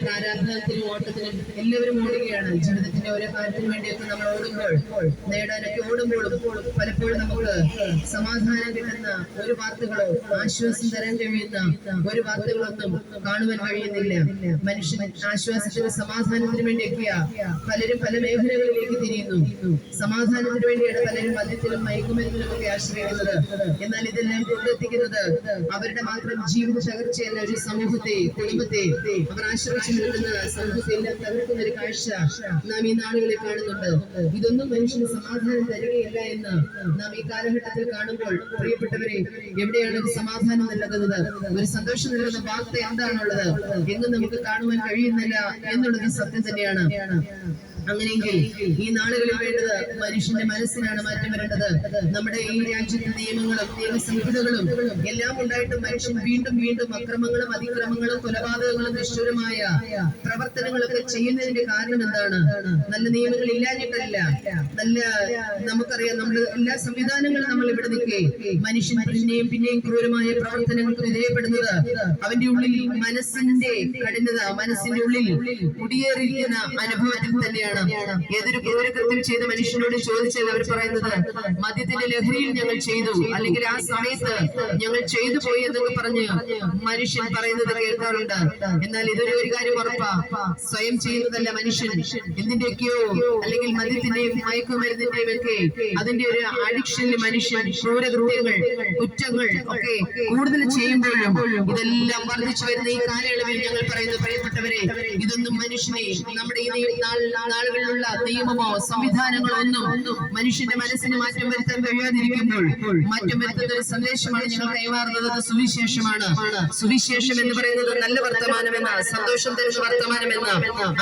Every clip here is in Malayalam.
പ്രാരാബ്ധത്തിനും ഓട്ടത്തിനും എല്ലാവരും ഓടുകയാണ്. ജീവിതത്തിന്റെ ഓരോ കാര്യത്തിനു വേണ്ടിയൊക്കെ നമ്മൾ ഓടുമ്പോൾ നേടാനൊക്കെ ഓടുമ്പോൾ പലപ്പോഴും നമുക്ക് സമാധാനം കിട്ടുന്ന ഒരു വാർത്തകളോ ആശ്വാസം തരാൻ കഴിയുന്ന ഒരു വാർത്തകളൊന്നും കാണുവാൻ കഴിയുന്നില്ല. മനുഷ്യൻ ആശ്വാസത്തിന് സമാധാനത്തിന് വേണ്ടിയൊക്കെയാ പലരും പല മേഖലകളിലേക്ക് തിരിയുന്നു. സമാധാനത്തിന് വേണ്ടിയാണ് പലരും മദ്യത്തിലും മയക്കുമരുന്നിലും ഒക്കെ ആശ്രയിക്കുന്നത്. എന്നാൽ ഇതെല്ലാം കൊണ്ടെത്തിക്കുന്നത് അവരുടെ മാത്രം ജീവിത തകർച്ചയല്ല ഒരു സമൂഹത്തെ കുടുംബത്തെ അവർ ആശ്രയിച്ചു നിൽക്കുന്ന സമൂഹത്തിന്റെ തകർക്കുന്ന ഒരു കാഴ്ച നാം ഈ നാളുകളിൽ കാണുന്നുണ്ട്. ഇതൊന്നും മനുഷ്യന് സമാധാനം തരികയില്ല എന്ന് നാം ഈ കാലഘട്ടത്തിൽ കാണുമ്പോൾ പ്രിയപ്പെട്ടവരെ എവിടെയാണ് ഒരു സമാധാനം നൽകുന്നത്? ഒരു സന്തോഷം നൽകുന്ന വാർത്ത എന്താണുള്ളത്? എന്നും നമുക്ക് കാണുവാൻ കഴിയുന്നില്ല എന്നുള്ളത് സത്യം തന്നെയാണ്. അങ്ങനെയെങ്കിൽ ഈ നാളുകളിൽ വേണ്ടത് മനുഷ്യന്റെ മനസ്സിനാണ് മാറ്റം വരേണ്ടത്. നമ്മുടെ ഈ രാജ്യത്തെ നിയമങ്ങളും നിയമസംഹിതകളും എല്ലാം ഉണ്ടായിട്ടും മനുഷ്യൻ വീണ്ടും വീണ്ടും അക്രമങ്ങളും അതിക്രമങ്ങളും കൊലപാതകങ്ങളും നിഷ്ഠുരമായ പ്രവർത്തനങ്ങളൊക്കെ ചെയ്യുന്നതിന്റെ കാരണം എന്താണ്? നല്ല നിയമങ്ങൾ ഇല്ലാഞ്ഞിട്ടല്ല. നല്ല നമുക്കറിയാം നമ്മൾ എല്ലാ സംവിധാനങ്ങളും നമ്മൾ ഇവിടെ നിൽക്കേ മനുഷ്യൻ പിന്നെയും പിന്നെയും ക്രൂരമായ പ്രവർത്തനങ്ങൾക്ക് വിധേയപ്പെടുന്നത് അവന്റെ ഉള്ളിൽ മനസ്സിന്റെ കഠിനത മനസ്സിന്റെ ഉള്ളിൽ കുടിയേറിയിരിക്കുന്ന അനുഭവത്തിൽ തന്നെയാണ്. ഏതൊരു ക്രൂരകൃത്യം ചെയ്ത മനുഷ്യനോട് ചോദിച്ചാൽ അവർ പറയുന്നത് മദ്യത്തിന്റെ ലഹരിയിൽ ഞങ്ങൾ ചെയ്തു. അല്ലെങ്കിൽ ആ സമയത്ത് ഞങ്ങൾ ചെയ്തു പോയി എന്നൊക്കെ പറഞ്ഞ് മനുഷ്യൻ പറയുന്നത് കേൾക്കാറുണ്ട്. എന്നാൽ ഇതൊരു ഒരു കാര്യം ഉറപ്പാ. സ്വയം ചെയ്യുന്നതല്ല മനുഷ്യൻ. എന്തിന്റെയൊക്കെയോ അല്ലെങ്കിൽ മദ്യത്തിന്റെയും മയക്കുമരുന്നിന്റെയും ഒക്കെ അതിന്റെ ഒരു അഡിക്ഷനിൽ മനുഷ്യൻ ക്രൂരകൃത്യങ്ങൾ കുറ്റങ്ങൾ ഒക്കെ കൂടുതൽ ചെയ്യുമ്പോഴും ഇതെല്ലാം വർദ്ധിച്ചു വരുന്ന ഈ കാലയളവിൽ ഞങ്ങൾ പറയുന്ന പ്രിയപ്പെട്ടവരെ ഇതൊന്നും മനുഷ്യനെ നമ്മുടെ ഈ നാൾ- നാളുകളിലുള്ള നിയമമോ സംവിധാനങ്ങളോ ഒന്നും മനുഷ്യന്റെ മനസ്സിന് മാറ്റം വരുത്താൻ കഴിയാതിരിക്കുമ്പോൾ മാറ്റം വരുത്തുന്ന ഒരു സന്ദേശമാണ് ഞങ്ങൾ കൈമാറുന്നത്. സുവിശേഷമാണ്. സുവിശേഷം എന്ന് പറയുന്നത് നല്ല വർത്തമാനമെന്ന സന്തോഷം തരുന്ന വർത്തമാനമെന്ന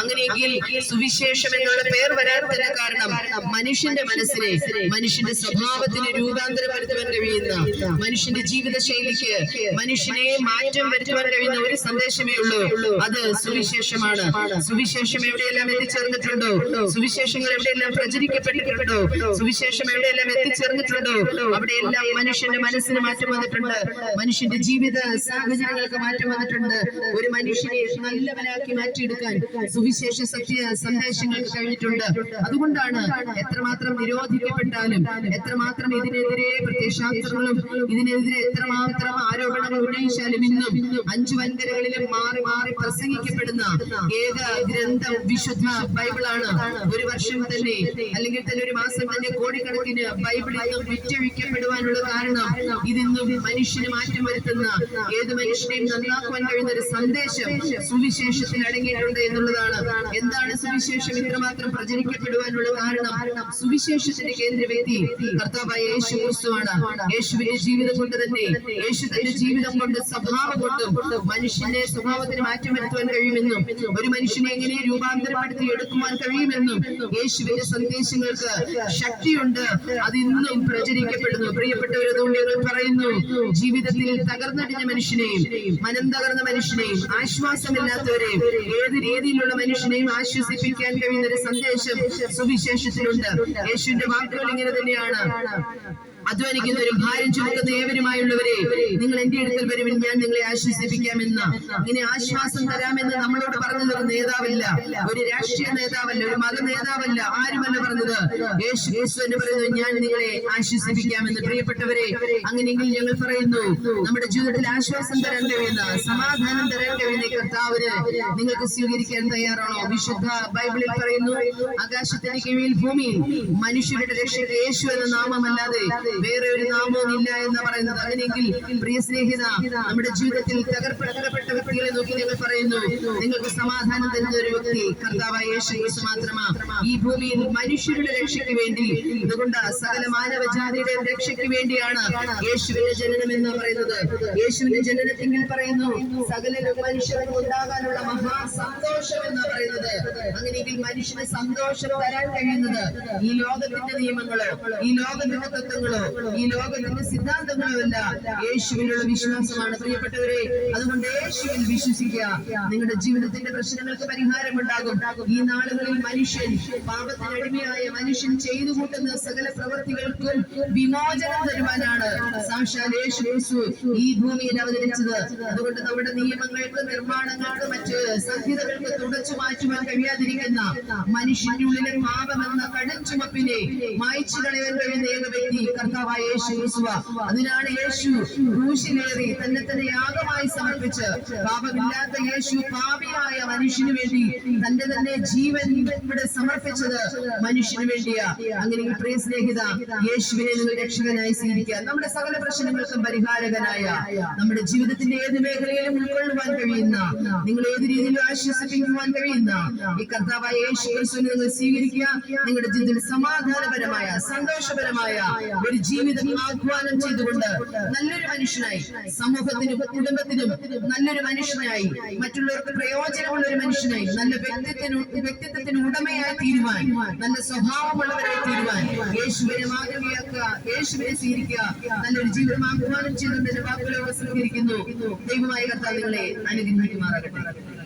അങ്ങനെയെങ്കിൽ സുവിശേഷം എന്നുള്ള പേർ വരാൻ തന്നെ കാരണം മനുഷ്യന്റെ മനസ്സിനെ മനുഷ്യന്റെ സ്വഭാവത്തിന് രൂപാന്തരപ്പെടുത്തുവാൻ കഴിയുന്ന മനുഷ്യന്റെ ജീവിത ശൈലിക്ക് മനുഷ്യനെ മാറ്റം വരുത്തുവാൻ കഴിയുന്ന ഒരു സന്ദേശമേ ഉള്ളൂ. അത് സുവിശേഷമാണ്. സുവിശേഷം എവിടെയെല്ലാം എത്തിച്ചേർന്നിട്ടുണ്ടോ? സുവിശേഷങ്ങൾ എവിടെയെല്ലാം പ്രചരിക്കപ്പെട്ടിട്ടുണ്ടോ? സുവിശേഷം എവിടെയെല്ലാം എത്തിച്ചേർന്നിട്ടുണ്ടോ? അവിടെയെല്ലാം മനുഷ്യന്റെ മനസ്സിന് മാറ്റം വന്നിട്ടുണ്ട്. മനുഷ്യന്റെ ജീവിത സാഹചര്യങ്ങൾക്ക് മാറ്റം വന്നിട്ടുണ്ട്. ഒരു മനുഷ്യനെ നല്ലവനാക്കി മാറ്റിയെടുക്കാൻ സുവിശേഷ സത്യ സന്ദേശങ്ങൾക്ക് കഴിഞ്ഞിട്ടുണ്ട്. അതുകൊണ്ടാണ് എത്രമാത്രം നിരോധിക്കപ്പെട്ടാലും എത്രമാത്രം ഇതിനെതിരെ പ്രത്യക്ഷാസ്ത്രങ്ങളും ഇതിനെതിരെ എത്രമാത്രം ആരോപണങ്ങൾ ഉന്നയിച്ചാലും ഇന്നും അഞ്ചു വൻകരകളിലും മാറി മാറി പ്രസംഗിക്കപ്പെടുന്ന ഏക ഗ്രന്ഥം വിശുദ്ധ ബൈബിളാണ്. ഒരു വർഷം തന്നെ അല്ലെങ്കിൽ തന്നെ ഒരു മാസം തന്നെ കോടിക്കണക്കിന് ബൈബിളിൽ നിന്നും വിറ്റഴിക്കപ്പെടുവാനുള്ള കാരണം ഇതിന്നും മനുഷ്യന് മാറ്റം വരുത്തുന്ന ഏത് മനുഷ്യനെയും നന്നാക്കുവാൻ കഴിയുന്ന ഒരു സന്ദേശം സുവിശേഷത്തിൽ അടങ്ങിയിട്ടുണ്ട് എന്നുള്ളതാണ്. എന്താണ് സുവിശേഷം ഇത്രമാത്രം പ്രചരിക്കപ്പെടുവാനുള്ള കാരണം? സുവിശേഷത്തിന്റെ കേന്ദ്ര വ്യക്തി കർത്താവായ യേശു ക്രിസ്തുവാണ് യേശുവിന്റെ ജീവിതം കൊണ്ട് തന്നെ യേശു തന്റെ ജീവിതം കൊണ്ട് സ്വഭാവം കൊണ്ടും മനുഷ്യന്റെ സ്വഭാവത്തിന് മാറ്റം വരുത്തുവാൻ കഴിയുമെന്നും ഒരു മനുഷ്യനെ എങ്ങനെ രൂപാന്തരപ്പെടുത്തി എടുക്കുവാൻ കഴിയുമെന്നും യേശുവിന്റെ സന്ദേശങ്ങൾക്ക് ശക്തിയുണ്ട്. അത് ഇന്നും പ്രചരിക്കപ്പെടുന്നു. പ്രിയപ്പെട്ടവരതുകൊണ്ട് ഞങ്ങൾ പറയുന്നു ജീവിതത്തിൽ തകർന്നടിഞ്ഞ മനുഷ്യനെയും മനം തകർന്ന മനുഷ്യനെയും ആശ്വാസമില്ലാത്തവരെയും ഏത് രീതിയിലുള്ള മനുഷ്യനെയും ആശ്വസിപ്പിക്കാൻ കഴിയുന്ന ഒരു സന്ദേശം സുവിശേഷത്തിലുണ്ട്. യേശുവിന്റെ വാക്കുകൾ ഇങ്ങനെ തന്നെയാണ്. അധ്വാനിക്കുന്നവരും ഭാരം ചുമക്കുന്ന ഏവരുമായുള്ളവരെ നിങ്ങൾ എന്റെ അടുക്കൽ വരുവിൻ ഞാൻ നിങ്ങളെ ആശ്വസിപ്പിക്കാമെന്ന്. ഇങ്ങനെ ആശ്വാസം തരാമെന്ന് നമ്മളോട് പറഞ്ഞത് ഒരു നേതാവല്ല ഒരു രാഷ്ട്രീയ നേതാവല്ല ഒരു മത നേതാവല്ല ആരുമല്ല പറഞ്ഞത്. യേശു യേശു എന്ന് പറയുന്നത് ഞാൻ നിങ്ങളെ ആശ്വസിപ്പിക്കാമെന്ന്. പ്രിയപ്പെട്ടവരെ അങ്ങനെയെങ്കിൽ ഞങ്ങൾ പറയുന്നു നമ്മുടെ ജീവിതത്തിൽ ആശ്വാസം തരാൻ കഴിയുന്ന സമാധാനം തരാൻ കഴിയുന്ന കർത്താവിന് നിങ്ങൾക്ക് സ്വീകരിക്കാൻ തയ്യാറാണോ? വിശുദ്ധ ബൈബിളിൽ പറയുന്നു ആകാശത്തിന് കീഴിൽ ഭൂമിയിൽ മനുഷ്യരുടെ രക്ഷയ്ക്ക് യേശു എന്ന നാമമല്ലാതെ വേറെ ഒരു നാമവും ഇല്ല എന്ന് പറയുന്നത്. അങ്ങനെയെങ്കിൽ പ്രിയ സ്നേഹിത നമ്മുടെ ജീവിതത്തിൽ തകർപ്പെട്ട വ്യക്തികളെ നോക്കി ഞങ്ങൾ പറയുന്നു നിങ്ങൾക്ക് സമാധാനം തരുന്ന ഒരു വ്യക്തി കർത്താവായ മാത്രമാ. ഈ ഭൂമിയിൽ മനുഷ്യരുടെ രക്ഷയ്ക്ക് വേണ്ടി അതുകൊണ്ട് സകല മാനവജാതിയുടെ രക്ഷയ്ക്ക് വേണ്ടിയാണ് യേശുവിന്റെ ജനനം എന്ന് പറയുന്നത്. യേശുവിന്റെ ജനനത്തിങ്കിൽ പറയുന്നു സകല മനുഷ്യർക്ക് ഉണ്ടാകാനുള്ള മഹാസന്തോഷം എന്ന് പറയുന്നത്. അങ്ങനെയെങ്കിൽ മനുഷ്യന് സന്തോഷം തരാൻ കഴിയുന്നത് ഈ ലോകത്തിന്റെ നിയമങ്ങളോ ഈ ലോകത്തിന്റെ തത്വങ്ങളോ ഈ ലോകത്തിന്റെ സിദ്ധാന്തങ്ങളുമല്ല. യേശുവിനുള്ള വിശ്വാസമാണ് പ്രിയപ്പെട്ടവരെ. അതുകൊണ്ട് യേശുവിൽ വിശ്വസിക്കുക. നിങ്ങളുടെ ജീവിതത്തിന്റെ പ്രശ്നങ്ങൾക്ക് പരിഹാരം ഉണ്ടാകും ഈ നാളുകളിൽ മനുഷ്യൻ പാപത്തിനടിമയായ മനുഷ്യൻ ചെയ്തു കൂട്ടുന്ന സകല പ്രവൃത്തികൾക്കും വിമോചനം തരുവാനാണ് സാക്ഷാൽ യേശു യേശു ഈ ഭൂമിയിൽ അവതരിച്ചത്. അതുകൊണ്ട് നമ്മുടെ നിയമങ്ങൾക്ക് നിർമ്മാണങ്ങൾക്ക് മറ്റ് സഹിതകൾക്ക് തുടച്ചു മാറ്റുവാൻ കഴിയാതിരിക്കുന്ന മനുഷ്യന്റെ ഉള്ളിലെ പാപമെന്ന കടും ചുമപ്പിനെ മായ്ച്ചു കളയാൻ കഴിയുന്ന ഏക വ്യക്തി കർത്താവായ യേശു അതിനാണ് യേശു ക്രൂശിലേറി തന്നെ തന്നെ യാഗമായി സമർപ്പിച്ച് പാപമില്ലാത്ത യേശു പാപിയായ മനുഷ്യന് വേണ്ടി തന്റെ തന്നെ ജീവൻ ഇവിടെ സമർപ്പിച്ചത് മനുഷ്യന് വേണ്ടിയാ. അങ്ങനെ പ്രിയ സ്നേഹിത യേശുവിനെ നിങ്ങൾ രക്ഷകനായി സ്വീകരിക്കുക നമ്മുടെ സകല പ്രശ്നങ്ങൾക്കും പരിഹാരകനായ നമ്മുടെ ജീവിതത്തിന്റെ ഏത് മേഖലയിലും ഉൾക്കൊള്ളുവാൻ കഴിയുന്ന നിങ്ങൾ ഏത് രീതിയിലും ആശ്വസിപ്പിക്കുവാൻ കഴിയുന്ന ഈ കർത്താവായ യേശു നിങ്ങൾ സ്വീകരിക്കുക. നിങ്ങളുടെ ജീവിതത്തിൽ സമാധാനപരമായ സന്തോഷപരമായ ഒരു ജീവിതം ആഹ്വാനം ചെയ്തുകൊണ്ട് നല്ലൊരു മനുഷ്യനായി സമൂഹത്തിനും കുടുംബത്തിനും നല്ലൊരു മനുഷ്യനായി മറ്റുള്ളവർക്ക് പ്രയോജനമുള്ള ഒരു മനുഷ്യനായി നല്ല വ്യക്തിത്വത്തിന് വ്യക്തിത്വത്തിന് ഉടമയായി തീരുവാൻ നല്ല സ്വഭാവമുള്ളവരായി തീരുവാൻ യേശുവിനെ മാതൃകയാക്കുക യേശുവിനെ സ്വീകരിക്കുക നല്ലൊരു ജീവിതം ആഹ്വാനം ചെയ്തുകൊണ്ട് എന്റെ വാക്കുകളെ സ്വീകരിക്കുന്നു ദൈവമായ കർത്താവ് അനുഗ്രഹിക്കുമാറാകട്ടെ